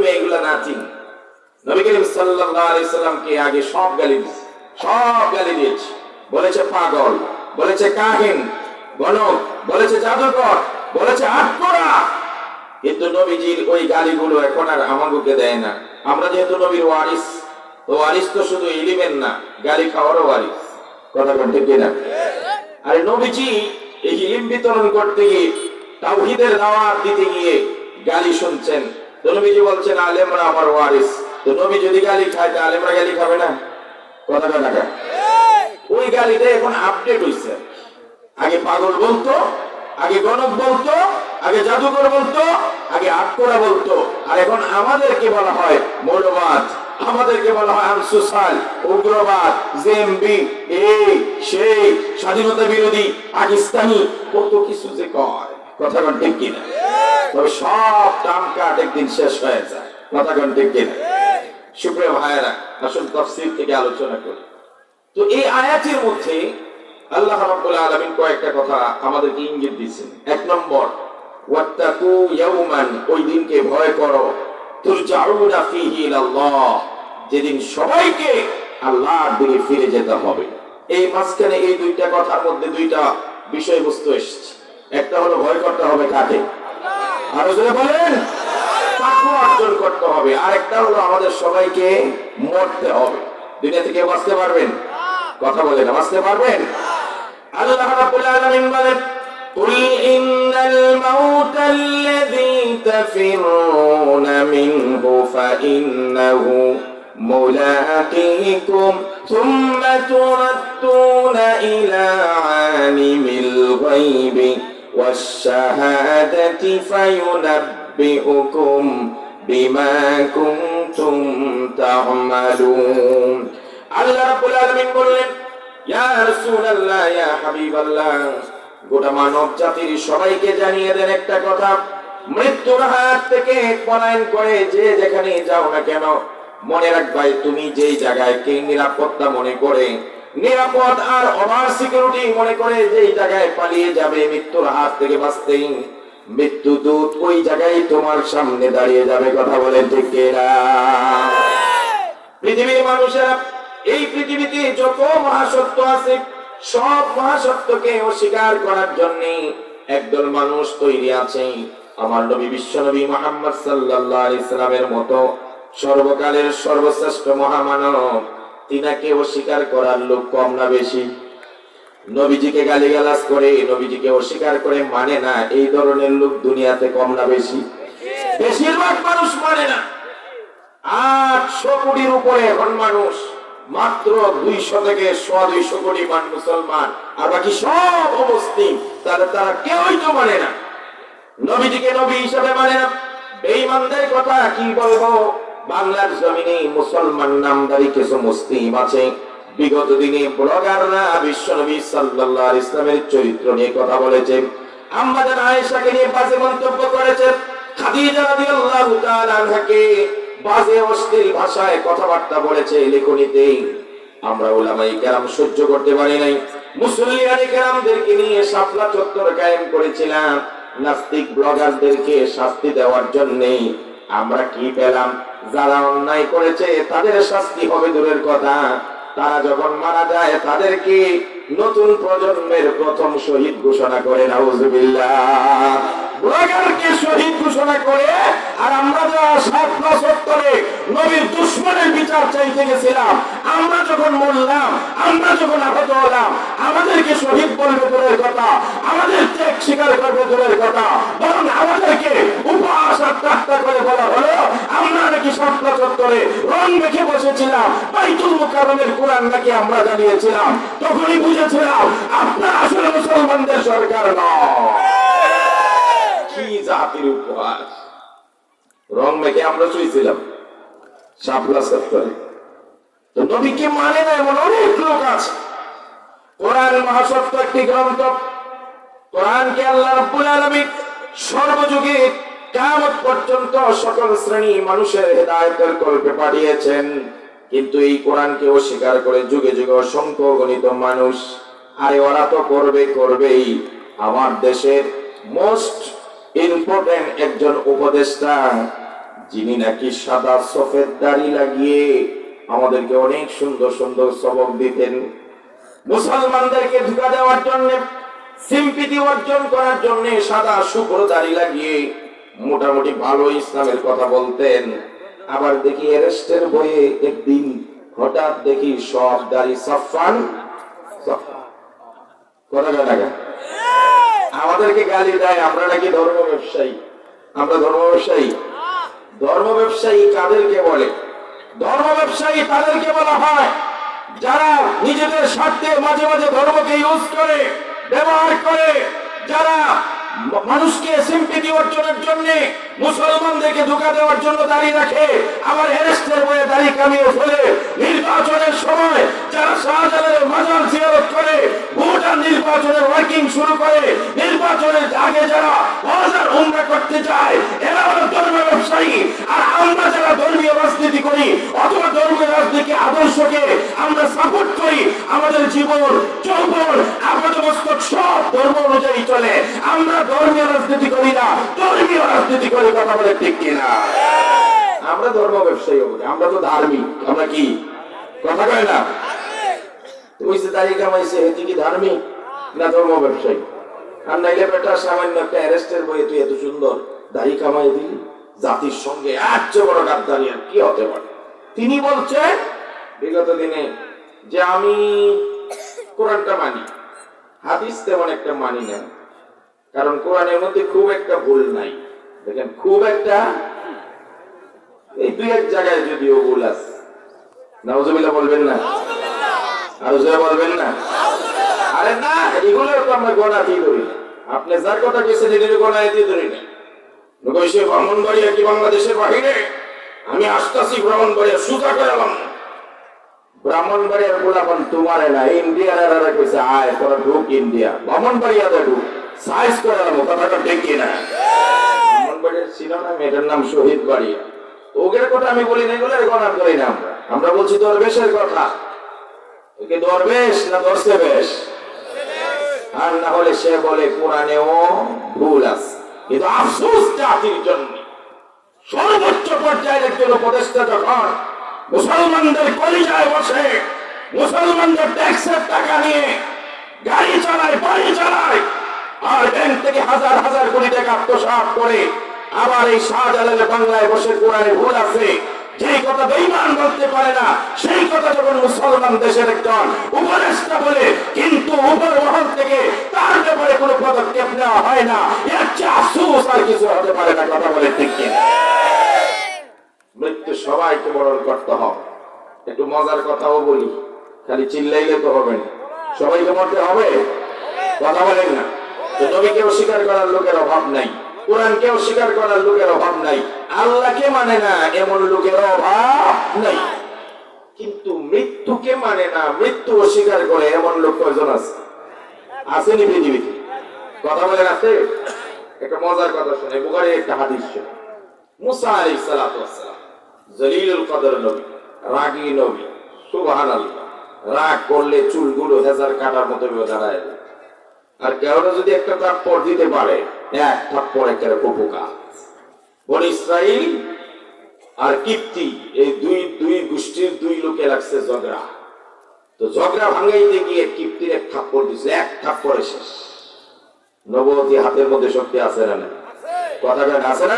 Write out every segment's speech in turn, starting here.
কই এগুলা না চিনি নবী করিম সাল্লামকে আগে সব গালি দিয়েছে। সব গালি দিয়েছে। বলেছে পাগল, বলেছে কাহিন, গণক, বলেছে জাদুকর, বলেছে আটকরা। কিন্তু নবীজির ওই গালিগুলো এখন আর আমাগুকে দেয় না। আমরা যেহেতু নবীর ওয়ারিস, তো ওয়ারিস তো শুধু ইলিমের না, গালি খাওয়ারও ওয়ারিস। কথা বলতে কিনা আরে নবীজি, এই ইলিম বিতরণ করতে গিয়ে, তাওহীদের দাওয়াত দিতে গিয়ে গালি শুনছেন। নবীজি বলছেন, আলেমরা আমার ওয়ারিস। তো নবী যদি গালি খায়, তা আলেমরা গালি খাবে না? কথা কথা ওই গালিটা এখন আপডেট হইছে। আগে পাগল বলতো, আগে গণক বলতো, আগে জাদুকর বলতো, আগে আটকরা বলতো। আর এখন আমাদেরকে বলা হয় মৌলবাদ, আমাদেরকে বলা হয় আনসোসাল, উগ্রবাদ, জেএমবি, এই, সেই, স্বাধীনতা বিরোধী, পাকিস্তানি, কত কিছু যে কয়। কথা ঠিক কিনা? সব একদিন শেষ হয়ে যায়। কথা সুপ্রিয় ভাইয়েরা তফসিল থেকে আলোচনা করি। তো এই আয়াতের মধ্যে আল্লাহ রাব্বুল আলামিন কয়েকটা কথা আমাদেরকে ইঙ্গিত দিয়েছেন। এক নম্বর, ওয়াত্তাকু ইয়াউমান ওই দিনকে ভয় করো। তুরজাউনা ফীহি ইলাল্লাহ, যেদিন সবাইকে আল্লাহর দিকে ফিরে যেতে হবে। এই মাঝখানে এই দুইটা কথার মধ্যে দুইটা বিষয়বস্তু এসেছে। একটা হলো ভয় করতে হবে কাকে? আরো জোরে বলেন তাকওয়া অর্জন করতে হবে আর একটা হলো আমাদের সবাইকে মরতে হবে দুনিয়া থেকে বাঁচতে পারবেন কথা বলেন বাঁচতে পারবেন আল্লাহ রাব্বুল আলামিন বলেন قل إن الموت الذي تفرون منه فإنه ملاقيكم ثم تردون إلى عالم الغيب والشهادة فينبئكم بما كنتم تعملون আল্লাহ রাব্বুল আলামিন বললেন ইয়া রাসূলুল্লাহ ইয়া হাবিবাল্লাহ গোটা মানব জাতির সবাইকে জানিয়ে দেন একটা কথা মৃত্যুর হাত থেকে পলায়ন করে যে যেখানে যাও না কেন মনে রাখবাই তুমি যেই জায়গায় কে নিরাপত্তা মনে করে নিরাপদ আর ওভার সিকিউরিটি মনে করে যেই জায়গায় পালিয়ে যাবে মৃত্যুর হাত থেকে বাঁচতেই। মৃত্যু দূত ওই জায়গায় তোমার সামনে দাঁড়িয়ে যাবে, কথা বলেন ঠিক পৃথিবীর মানুষেরা, এই পৃথিবীতে যত মহাসত্য আছে, সব মহাসত্যকে অস্বীকার করার জন্য একদল মানুষ তৈরি আছে। আমার নবী, বিশ্ব নবী মোহাম্মদ সাল্লাল্লাহু ইসলামের মতো সর্বকালের সর্বশ্রেষ্ঠ মহামানব তিনাকে অস্বীকার করার লোক কম না বেশি। নবীজিকে গালিগালাজ করে, নবীজিকে অস্বীকার করে মানে না, এই ধরনের লোক দুনিয়াতে কম না বেশি। বেশিরভাগ মানুষ মানে না। আটশো কোটির উপরে এখন মানুষ, মাত্র দুইশো থেকে সোয়া কোটি মান মুসলমান। আর বাকি সব অবস্থিত তাহলে তারা কেউই তো মানে না। নবীজিকে নবী হিসাবে মানে না। বেঈমানদের কথা কি বলব? বাংলার জমিনে মুসলমান নামদারি কিছু মুসলিম আছে। বিগত দিনে ব্লগাররা বিশ্ব নবী সাল্লাল্লাহু আলাইহি ইসলামের চরিত্র নিয়ে কথা বলেছে। আমাদের আয়েশাকে নিয়ে বাজে মন্তব্য করেছে। খাদিজা রাদিয়াল্লাহু তাআলা আনহাকে বাজে অশ্লীল ভাষায় কথাবার্তা বলেছে লেখনীতে। আমরা ওলামাই কেরাম সহ্য করতে পারি নাই। মুসলিয়ানি কেরামদেরকে নিয়ে শাপলা চত্বর কায়েম করেছিলাম। নাস্তিক ব্লগারদেরকে শাস্তি দেওয়ার জন্যে আমরা কি পেলাম? যারা অন্যায় করেছে, তাদের শাস্তি হবে দূরের কথা। তারা যখন মারা যায় তাদেরকে নতুন প্রজন্মের প্রথম শহীদ ঘোষণা করে? শহীদ ঘোষণা করে? আর আমরা যারা সাতলা সত্তরে নবীর দুশ্মনের বিচার চাইতে গেছিলাম। আমরা যখন মরলাম, আমরা যখন আহত হলাম, আমাদেরকে শহীদ বলবে দূরের কথা, আমাদের ত্যাগ স্বীকার করবে দূরের কথা বরং আমাদেরকে উপহাস আর ঠাট্টা করে বলা হলো আমরা নাকি সাতলা চত্বরে রং মেখে বসেছিলাম। বাইতুল মুকাররমের কোরআন নাকি আমরা জানিয়েছিলাম। তখনই বুঝেছিলাম, আপনার আসলে মুসলমানদের সরকার নয়। কি জাতির উপহাস। রং মেখে আমরা শুয়েছিলাম শাপলা সত্তরে তো নবীকে মানে না এমন অনেক লোক আছে। কোরআন মহাসত্য একটি গ্রন্থ। কোরআনকে আল্লাহ রাব্বুল আলামিন সর্বযুগে কিয়ামত পর্যন্ত সকল শ্রেণি মানুষের হেদায়েতের কল্পে পাঠিয়েছেন। কিন্তু এই কোরআনকে অস্বীকার করে যুগে যুগে অসংখ্য গণিত মানুষ, আরে ওরা তো করবে, করবেই। আমার দেশের মোস্ট ইম্পর্টেন্ট একজন উপদেষ্টা, যিনি নাকি সাদা সফেদ দাড়ি লাগিয়ে আমাদেরকে অনেক সুন্দর সুন্দর সবক দিতেন। মুসলমানদেরকে ধোকা দেওয়ার জন্য, সিম্পিতি অর্জন করার জন্য সাদা শুভ্র দাড়ি লাগিয়ে মোটামুটি ভালো ইসলামের কথা বলতেন। আবার দেখি এরেস্টের বইয়ে একদিন হঠাৎ দেখি সব দাড়ি সফান কথা টাকা আমাদেরকে গালি দেয়, আমরা নাকি ধর্ম ব্যবসায়ী? আমরা ধর্ম ব্যবসায়ী? ধর্ম ব্যবসায়ী কাদেরকে বলে? ধর্ম ব্যবসায়ী তাদেরকে বলা হয়, যারা নিজেদের স্বার্থে মাঝে মাঝে ধর্মকে ইউজ করে, ব্যবহার করে, যারা মানুষকে সিম্পিতি অর্জনের জন্য মুসলমানদেরকে ধোকা দেওয়ার জন্য দাঁড়িয়ে রাখে। আবার এরেস্টের বয়ে দাঁড়িয়ে কামিয়ে ফেলে। নির্বাচনের সময় যারা শাহজালালের মাজার জিয়ারত করে ভোটার নির্বাচনের ওয়ার্কিং শুরু করে। নির্বাচনের আগে যারা হাজার উমরা করতে যায়, এরা হলো ধর্মীয় ব্যবসায়ী। আর আমরা যারা ধর্মীয় রাজনীতি করি, অথবা ধর্মীয় রাজনীতি আদর্শকে আমরা সাপোর্ট করি, আমাদের জীবন, যৌবন আপাতমস্তক সব ধর্ম অনুযায়ী চলে। আমরা ধর্মীয় রাজনীতি করি না, ধর্মীয় রাজনীতি করি কথা বলে ঠিক কিনা আমরা ধর্ম ব্যবসায়ী হব আমরা তো ধার্মিক আমরা কি? কথা কয় না? আর সামান্য একটা অ্যারেস্টের তুই এত সুন্দর কামাই জাতির সঙ্গে আর কি হতে পারে? তিনি বলছেন, বিগত দিনে যে আমি কোরআনটা মানি হাদিস তেমন একটা মানি না, কারণ কোরআনের মধ্যে খুব একটা ভুল নাই। দেখেন, খুব একটা, এই দুই এক জায়গায় যদিও ভুল আছে। নাউজুবিল্লাহ বলবেন না? বলবেন না? আরে না তো আমরা গণাতেই ধরি না। আপনি যার কথা কেছেন এগুলো গণাতেই ধরি না। কইছে ব্রাহ্মণবাড়িয়া কি বাংলাদেশের বাহিরে? আমি আসতাছি ব্রাহ্মণবাড়িয়া সুজা করালাম। ব্রাহ্মণবাড়িয়ার গোলাপন তোমারে না ইন্ডিয়ার এরা কইছে, আয়, তোরা ঢুক ইন্ডিয়া ব্রাহ্মণবাড়িয়াতে ঢুক সাইজ করালাম কথাটা ঠিক না। ব্রাহ্মণবাড়িয়ার ছিল না মেয়েটার নাম শহীদ বাড়িয়া। ওদের কথা আমি বলি না এগুলো গণা করি না আমরা। আমরা বলছি দরবেশের কথা। ওকে দরবেশ না দর্শে বেশ? আর না হলে সে বলে কোরআনেও ভুল আছে। কিন্তু আফসোস জাতির জন্য সর্বোচ্চ পর্যায়ের একজন উপদেষ্টা যখন মুসলমানদের কলিজায় বসে, মুসলমানদের ট্যাক্সের টাকা নিয়ে গাড়ি চালায়, বাড়ি চালায়। আর ব্যাংক থেকে হাজার হাজার কোটি টাকা আত্মসাৎ করে আবার এই শাহজালালের বাংলায় বসে কোরআনে ভুল আছে। যেই কথা বেইমান বলতে পারে না, সেই কথা যখন মুসলমান দেশের একজন উপদেষ্টা বলে, কিন্তু উপর মহল থেকে তার ব্যাপারে কোনো পদক্ষেপ নেওয়া হয় না। এর চেয়ে আফসোস আর কিছু হতে পারে না, কথা বলে ঠিক কিনা। মৃত্যু সবাইকে বরণ করতে হবে। একটু মজার কথাও বলি, খালি চিল্লাইলে তো হবে না। সবাইকে মরতে হবে? কথা বলেন না। তো নবীকে অস্বীকার করার লোকের অভাব নাই। করার লোকের অভাব নাই। আল্লাহকে মানে না এমন লোকের অভাব নাই। কিন্তু মৃত্যুকে মানে না মৃত্যু অস্বীকার করে এমন লোক কয়জন আছে? আসেনি পৃথিবীতে। কথা বলেন আছে একটা মজার কথা শুনে বুখারী একটা হাদিস মুসা জলিলুল এই দুই দুই গোষ্ঠীর দুই লোকে লাগছে ঝগড়া। তো ঝগড়া ভাঙাইতে গিয়ে কিপ্তির এক থাপ্পড় দিছে, এক থাপ্পড়ে শেষ। নবতী হাতের মধ্যে শক্তি আছে না নাই? কথা আছে না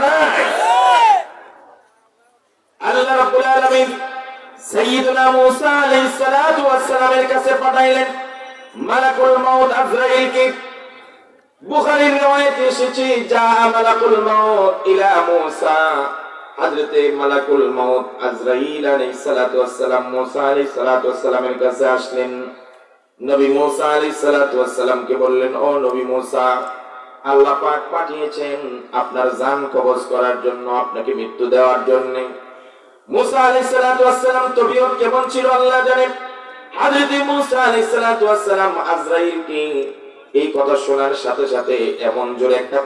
আল্লাহ রাব্বুল আলামিন মূসা আলাইহিস সালাতু ওয়াস সালামের কাছে পাঠাইলেন, মালাকুল আজরাইলকে। বুখারীর riwayat এসেছে, যা মালাকুল ইলা মূসা। হযরতে মালাকুল আজরাইল আলাইহিস সালাতু ওয়াস সালাম মূসা আলাইহিস সালাতু ওয়াস সালামের কাছে আসলেন। নবী মূসা আলাইহিস সালাতু ওয়াস সালামকে বললেন, ও নবী মূসা, আল্লাহ পাক পাঠিয়েছেন আপনার জান কবজ করার জন্য, আপনাকে মৃত্যু দেওয়ার জন্য। মুসা আলাইহিস কেমন ছিল আল্লাহ জানেন? মুসা এই কথা শোনার সাথে সাথে এমন জোরে একটা